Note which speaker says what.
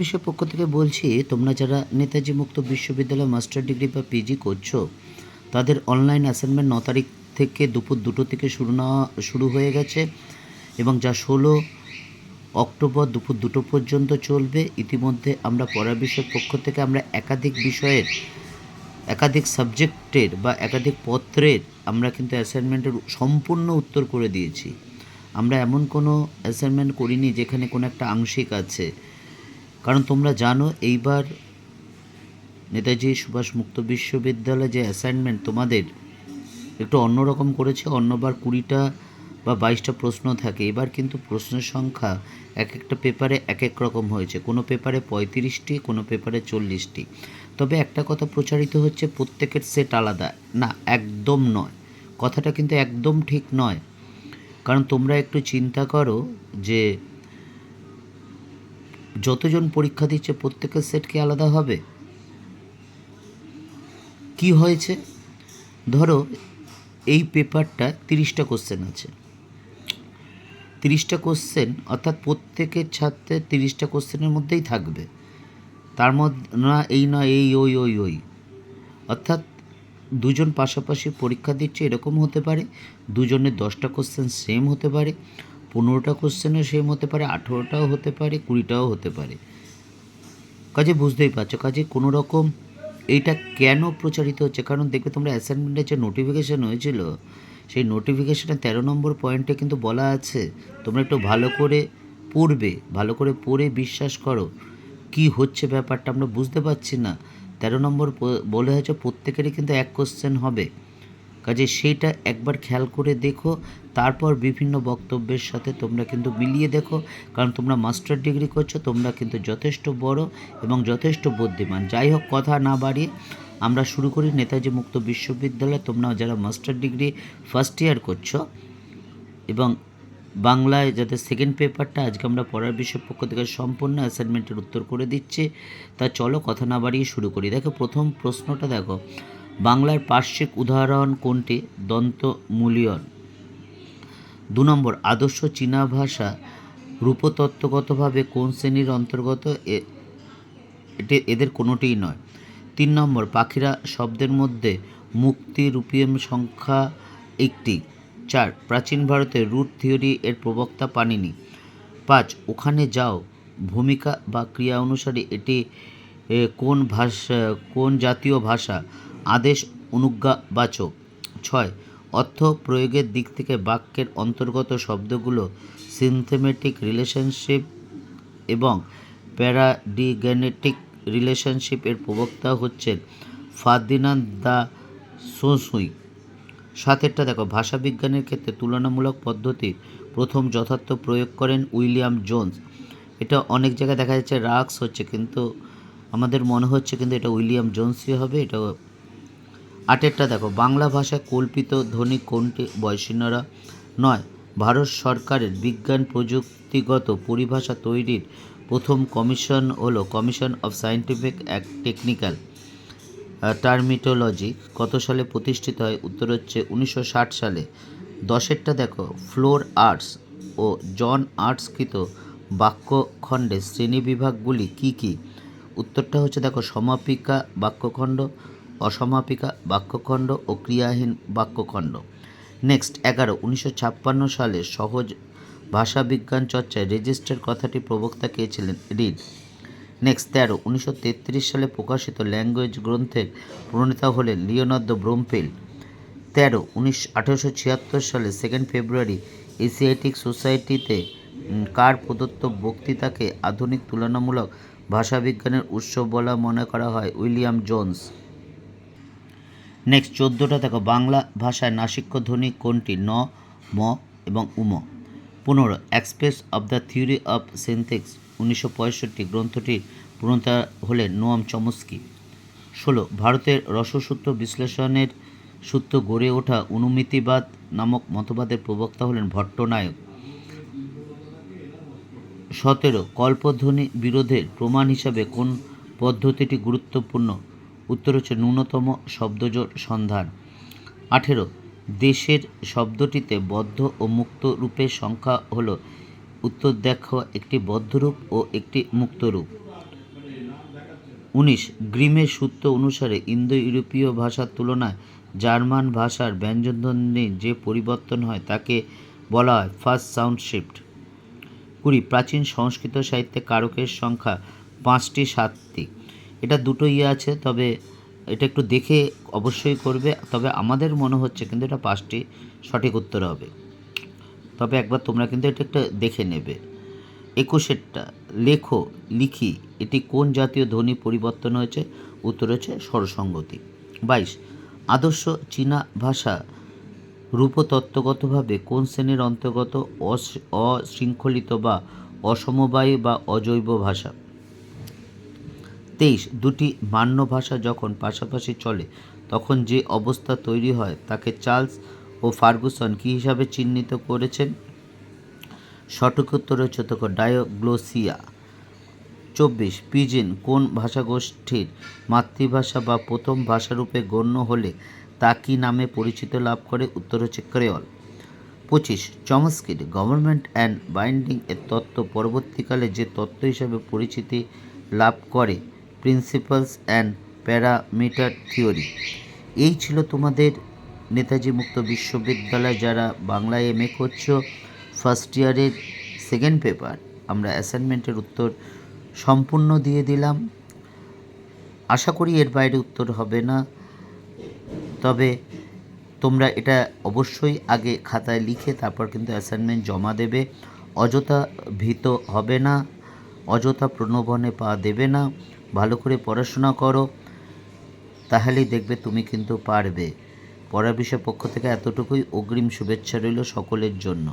Speaker 1: বিশ্বের পক্ষ থেকে বলছি, তোমরা যারা নেতাজি মুক্ত বিশ্ববিদ্যালয় মাস্টার ডিগ্রি বা পিজি করছ, তাদের অনলাইন অ্যাসাইনমেন্ট ন তারিখ থেকে দুপুর দুটো থেকে শুরু না, শুরু হয়ে গেছে এবং যা ষোলো অক্টোবর দুপুর দুটো পর্যন্ত চলবে। ইতিমধ্যে আমরা পড়া বিষয়ের পক্ষ থেকে আমরা একাধিক বিষয়ের, একাধিক সাবজেক্টের বা একাধিক পত্রের আমরা কিন্তু অ্যাসাইনমেন্টের সম্পূর্ণ উত্তর করে দিয়েছি। আমরা এমন কোনো অ্যাসাইনমেন্ট করিনি যেখানে কোনো একটা আংশিক আছে। কারণ তোমরা জানো, এইবার নেতাজি সুভাষ মুক্ত বিশ্ববিদ্যালয়ে যে অ্যাসাইনমেন্ট তোমাদের একটু অন্যরকম করেছে, অন্যবার কুড়িটা বা বাইশটা প্রশ্ন থাকে। এবার কিন্তু প্রশ্নের সংখ্যা এক একটা পেপারে এক এক রকম হয়েছে। কোনো পেপারে পঁয়ত্রিশটি, কোনো পেপারে চল্লিশটি। তবে একটা কথা প্রচারিত হচ্ছে, প্রত্যেকের সেট আলাদা। না, একদম নয়। কথাটা কিন্তু একদম ঠিক নয়। কারণ তোমরা একটু চিন্তা করো যে যতজন পরীক্ষা দিচ্ছে, প্রত্যেকের সেট কি আলাদা হবে? কি হয়েছে? ধরো, এই পেপারটা তিরিশটা কোশ্চেন আছে। তিরিশটা কোশ্চেন অর্থাৎ প্রত্যেকের ছাত্রের তিরিশটা কোশ্চেনের মধ্যেই থাকবে। তার মধ্যে, না, এই না এই, ওই ওই ওই। অর্থাৎ দুজন পাশাপাশি পরীক্ষা দিচ্ছে এরকম হতে পারে, দুজনের দশটা কোশ্চেন সেম হতে পারে। পনেরোটা কোশ্চেনও সেম হতে পারে, আঠেরোটাও হতে পারে, কুড়িটাও হতে পারে। কাজে বুঝতেই পারছ, কাজে কোনো রকম এইটা কেন প্রচারিত হচ্ছে? কারণ দেখবে তোমরা অ্যাসাইনমেন্টের যে নোটিফিকেশান হয়েছিল, সেই নোটিফিকেশানে তেরো নম্বর পয়েন্টে কিন্তু বলা আছে, তোমরা একটু ভালো করে পড়বে, ভালো করে পড়ে বিশ্বাস করো কি হচ্ছে ব্যাপারটা, আমরা বুঝতে পারছি না। তেরো নম্বর বলে হয়েছে প্রত্যেকেরই কিন্তু এক কোশ্চেন হবে। কাজে সেইটা একবার খেয়াল করে দেখো, তারপর বিভিন্ন বক্তব্যের সাথে তোমরা কিন্তু মিলিয়ে দেখো, কারণ তোমরা মাস্টার ডিগ্রি করছ, তোমরা কিন্তু যথেষ্ট বড় এবং যথেষ্ট বুদ্ধিমান। যাই হোক, কথা না বাড়িয়ে আমরা শুরু করি নেতাজি মুক্ত বিশ্ববিদ্যালয়। তোমরা যারা মাস্টার ডিগ্রি ফার্স্ট ইয়ার করছ এবং বাংলায় যাতে সেকেন্ড পেপারটা আজকে আমরা পড়ার বিষয়ের পক্ষ থেকে সম্পূর্ণ অ্যাসাইনমেন্টের উত্তর করে দিচ্ছে, তা চলো কথা না বাড়িয়ে শুরু করি। দেখো, প্রথম প্রশ্নটা দেখো। বাংলার পার্শ্বিক উদাহরণ কোনটি? দন্ত মূলিয়ন দু নম্বর, আদর্শ চীনা ভাষা রূপতত্ত্বগতভাবে কোন শ্রেণির অন্তর্গত? এটি, এদের কোনোটিই নয়। তিন নম্বর, পাখিরা শব্দের মধ্যে মুক্তি রূপিয়ম সংখ্যা একটি। চার, প্রাচীন ভারতে রুট থিওরি এর প্রবক্তা পানিনি। পাঁচ, ওখানে যাও, ভূমিকা বা ক্রিয়া অনুসারে এটি কোন ভাষা, কোন জাতীয় ভাষা আদেশ অনুজ্ঞাবাচক। ছয়, অর্থ প্রয়োগের দিক থেকে বাক্যের অন্তর্গত শব্দগুলো সিনথেমেটিক রিলেশনশিপ এবং প্যারাডিগ্যানেটিক রিলেশনশিপ এর প্রবক্তা হচ্ছেন ফার্দিনান্দ দা সোসুই। সাতেরটা, দেখো, ভাষাবিজ্ঞানের ক্ষেত্রে তুলনামূলক পদ্ধতির প্রথম যথার্থ প্রয়োগ করেন উইলিয়াম জোন্স। এটা অনেক জায়গায় দেখা যাচ্ছে রাক্স হচ্ছে, কিন্তু আমাদের মনে হচ্ছে কিন্তু এটা উইলিয়াম জোন্সই হবে এটা আটেরটা দেখো, বাংলা ভাষায় কল্পিত ধ্বনি কোনটি বয়সীনরা নয়, ভারত সরকারের বিজ্ঞান প্রযুক্তিগত পরিভাষা তৈরির প্রথম কমিশন হলো commission of scientific and technical terminology. কত সালে প্রতিষ্ঠিত হয়? উত্তর হচ্ছে উনিশশো ষাট সালে। দশেরটা দেখো, ফ্লোর আর্টস ও জন আর্টসকৃত বাক্যখণ্ডের শ্রেণীবিভাগগুলি কি কি? উত্তরটা হচ্ছে দেখো, সমাপিকা বাক্যখণ্ড অসমাপিকা বাক্যখণ্ড ও ক্রিয়াহীন বাক্যখণ্ড। নেক্সট, এগারো, উনিশশো ছাপ্পান্ন সালে সহজ ভাষাবিজ্ঞান চর্চায় রেজিস্টার কথাটি প্রবক্তা কে ছিলেন? রিড। নেক্সট, তেরো, উনিশশো সালে প্রকাশিত ল্যাঙ্গুয়েজ গ্রন্থের প্রণেতা হলেন লিওনার্দো ব্রোমফিল্ড। তেরো উনিশ আঠেরোশো সালে সেকেন্ড ফেব্রুয়ারি এশিয়াটিক সোসাইটিতে কার প্রদত্ত বক্তৃতাকে আধুনিক তুলনামূলক ভাষাবিজ্ঞানের উৎস বলা মনে করা হয় উইলিয়াম জোন্স। নেক্সট চোদ্দোটা দেখো, বাংলা ভাষায় নাসিক্য ধ্বনি কোনটি? ন, ম এবং উম। পনেরো express of the theory of syntax উনিশশো পঁয়ষট্টি গ্রন্থটির প্রণেতা হলেন নোয়াম চমস্কি। ষোলো, ভারতের রসসূত্র বিশ্লেষণের সূত্র গড়ে ওঠা অনুমিতিবাদ নামক মতবাদের প্রবক্তা হলেন ভট্টনায়ক। সতেরো, কল্পধ্বনি বিরোধের প্রমাণ হিসাবে কোন পদ্ধতিটি গুরুত্বপূর্ণ? উত্তর হচ্ছে ন্যূনতম শব্দজোড় সন্ধান। আঠেরো, দেশের শব্দটিতে বদ্ধ ও মুক্ত রূপের সংখ্যা হল, উত্তর দেখো একটি বদ্ধরূপ ও একটি মুক্ত রূপ। উনিশ, গ্রিমের সূত্র অনুসারে ইন্দো ইউরোপীয় ভাষার তুলনায় জার্মান ভাষার ব্যঞ্জনধ্বনির যে পরিবর্তন হয় তাকে বলা হয় ফার্স্ট সাউন্ড শিফট। কুড়ি, প্রাচীন সংস্কৃত সাহিত্যে কারকের সংখ্যা পাঁচটি সাতটি। এটা দুটো ইয়ে আছে, তবে এটা একটু দেখে অবশ্যই করবে। তবে আমাদের মনে হচ্ছে কিন্তু এটা পাঁচটি সঠিক উত্তর হবে। তবে একবার তোমরা কিন্তু এটা একটা দেখে নেবে। একুশেরটা, লেখো, লিখি, এটি কোন জাতীয় ধ্বনি পরিবর্তন হয়েছে? উত্তর হচ্ছে স্বরসঙ্গতি। বাইশ, আদর্শ চীনা ভাষা রূপতত্ত্বগতভাবে কোন শ্রেণির অন্তর্গত অশৃঙ্খলিত বা অসমবায়ী বা অজৈব ভাষা? তেইশ, দুটি মান্য ভাষা যখন পাশাপাশি চলে, তখন যে অবস্থা তৈরি হয় তাকে চার্লস ও ফার্গুসন কী হিসাবে চিহ্নিত করেছেন? সঠিক তখন ডায়োগ্লোসিয়া। চব্বিশ, পিজিন কোন ভাষাগোষ্ঠীর মাতৃভাষা বা প্রথম ভাষারূপে গণ্য হলে তা কী নামে পরিচিত লাভ করে? উত্তর হচ্ছে ক্রেয়ল পঁচিশ, চমস্কিট, গভর্নমেন্ট অ্যান্ড বাইন্ডিং এর তত্ত্ব পরবর্তীকালে যে তত্ত্ব হিসাবে পরিচিতি লাভ করে প্রিন্সিপালস অ্যান্ড প্যারামিটার থিওরি এই ছিল তোমাদের নেতাজি মুক্ত বিশ্ববিদ্যালয় যারা বাংলায় এম এ করছ ফার্স্ট ইয়ারের সেকেন্ড পেপার আমরা অ্যাসাইনমেন্টের উত্তর সম্পূর্ণ দিয়ে দিলাম। আশা করি এর বাইরে উত্তর হবে না। তবে তোমরা এটা অবশ্যই আগে খাতায় লিখে তারপর কিন্তু অ্যাসাইনমেন্ট জমা দেবে। অযথা ভীত হবে না। অযথা প্রলোভনে পা দেবে না। ভালো করে পড়াশোনা করো, তাহলেই দেখবে তুমি কিন্তু পারবে। পড়া বিষয় পক্ষ থেকে এতটুকুই অগ্রিম শুভেচ্ছা রইল সকলের জন্য।